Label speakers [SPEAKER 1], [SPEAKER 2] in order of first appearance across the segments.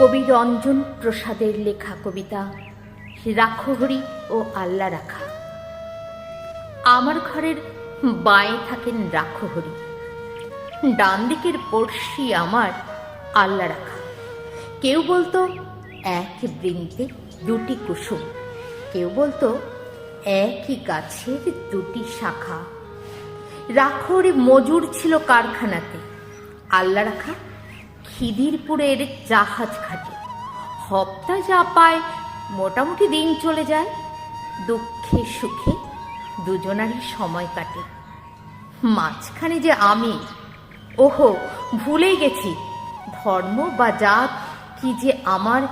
[SPEAKER 1] কবি রঞ্জন প্রসাদের লেখা কবিতা রাখহরি ও আল্লা রাখা। আমার ঘরের বাঁয়ে থাকেন রাখহরি ডান দিকের পড়শি আমার আল্লাহ রাখা। কেউ বলতো, এক বৃন্তে দুটি কুসুম। কেউ বলতো, একই গাছের দুটি শাখা। রাখর মজুর ছিল কারখানাতে। আল্লাহ রাখা খিদিরপুরের জাহাজ ঘাটে। হপ্তা যা পায় মোটামুটি দিন চলে যায়। দুঃখে সুখে দুজনারই সময় কাটে। মাঝখানে যে আমি, ওহো, ভুলেই গেছি। ধর্ম বা জাত কি যে আমার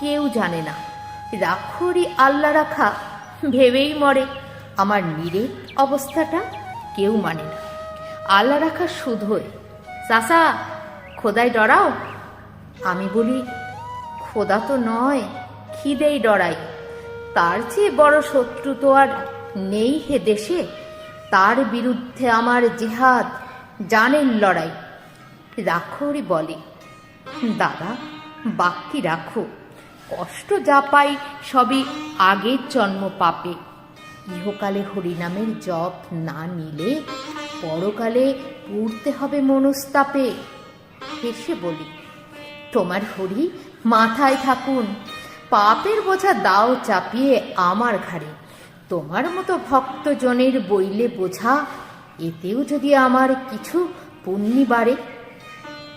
[SPEAKER 1] কেউ জানে না। রাখরি আল্লাহ রাখা, ভেবেই মরে। আমার নিরেট অবস্থাটা কেউ মানে না। আল্লাহ রাখা শুধোয় চাষা খোদাই ডরাও? আমি বলি, খোদা তো নয়, খিদেই ডরাই। তার চেয়ে বড় শত্রু তো আর নেই হে দেশে। তার বিরুদ্ধে আমার জেহাদ, জানেন লড়াই। রাখরি বলে, দাদা বাক্যি রাখো। কষ্ট যা পাই সবই আগের জন্ম পাপে। ইহকালে হরিনামের জপ না নিলে পরকালে পড়তে হবে মনস্তাপে। হেসে বলি, তোমার হরি, মাথায় থাকুন। পাপের বোঝা দাও চাপিয়ে আমার ঘাড়ে। তোমার মতো ভক্তজনের বইলে বোঝা, এতেও যদি আমার কিছু পুণ্যি বাড়ে।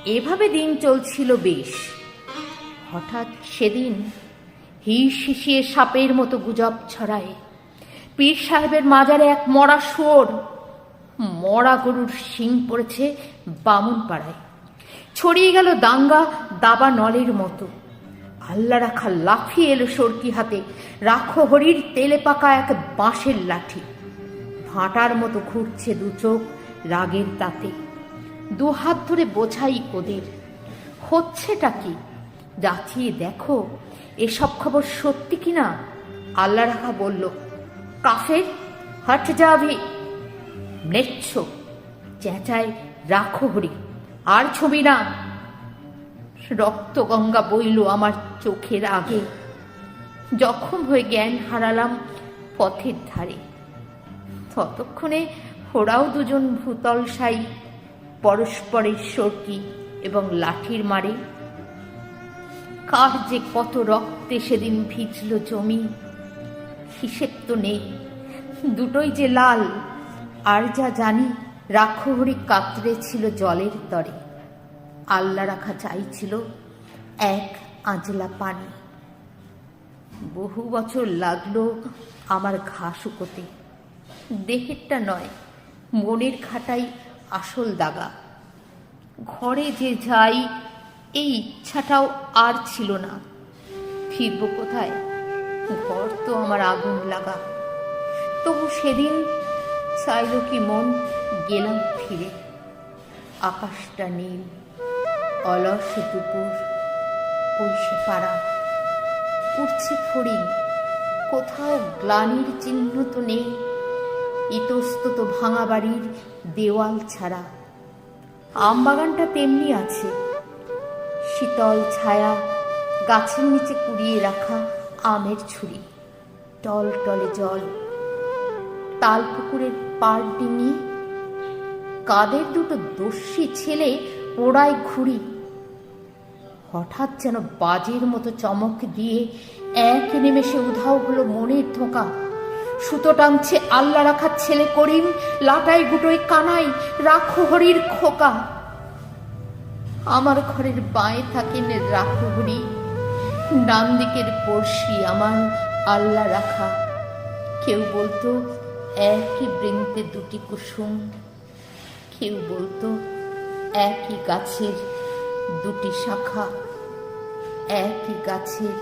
[SPEAKER 1] এভাবে দিন চলছিল বেশ। হঠাৎ সেদিন হিস হিসিয়ে সাপের মতো গুজব ছড়ায়। পীর সাহেবের মাজারে এক মরা শুয়োর, মরা গরুর শিং পড়েছে বামুন পাড়ায় ছড়িয়ে গেল দাঙ্গা দাবা নলের মতো। আল্লাহ রাখা লাফিয়ে এলো সরকি হাতে। রাখো হরির তেলে পাকা এক বাঁশের লাঠি। ভাঁটার মতো ঘুরছে দু চোখ রাগের তাতে। দু হাত ধরে বোঝাই ওদের হচ্ছেটা কি? যাচিয়ে দেখো, এসব খবর সত্যি কিনা আল্লাহ রাখা বলল, কাফের, হট যাবি? নেচ্ছ। চেঁচায় রাখো হরি। আর ছবি না। রক্ত গঙ্গা বইল আমার চোখের আগে। জখম হয়ে জ্ঞান হারালাম পথের ধারে। ততক্ষণে ওরাও দুজন ভূতল সাই, পরস্পরের সর্কি এবং লাঠির মারে। কার যে কত রক্তে সেদিন ভিজল জমি, হিসেব তো নেই। দুটোই যে লাল, আর যা জানি রাক্ষহরি কাতরে ছিল জলের তরে। আল্লা রাখা চাইছিল এক আঁজলা পানি। বহু বছর লাগল আমার ঘা শুকোতে। দেহেরটা নয়, মনের খাটাই আসল দাগা। ঘরে যে যাই, এই ইচ্ছাটাও আর ছিল না। ফিরব কোথায়? ঘর তো আমার আগুন লাগা। তবু সেদিন চাইল কি মন গেলাম ফিরে। আকাশটা নীল, অলস দুপুর সে পাড়া। উঠছে ফড়িং, কোথাও গ্লানির চিহ্ন তো নেই। ইতস্তত ভাঙা বাড়ির দেওয়াল ছাড়া। আমবাগানটা তেমনি আছে। শীতল ছায়া গাছের নিচে কুড়িয়ে রাখা আমের ছুরি। টল টলে জল। তাল পুকুরের পাড় ডিঙিয়ে কাদের দুটো দস্যি ছেলে পোড়ায় ঘুড়ি? হঠাৎ যেন বাজের মতো চমক দিয়ে এক নিমেষে উধাও হলো মনের ধোকা। সুতো টানছে আল্লা রাখার ছেলে করিম লাটাই গুটোয় কানাই, রাখো হরির খোকা। আমার ঘরের বাঁয়ে থাকেন রাখো হরি ডান দিকের পড়শি আমার আল্লা রাখা। কেউ বলতো, একই বৃন্তে দুটি কুসুম। কেউ বলতো একই গাছের দুটি শাখা একই গাছের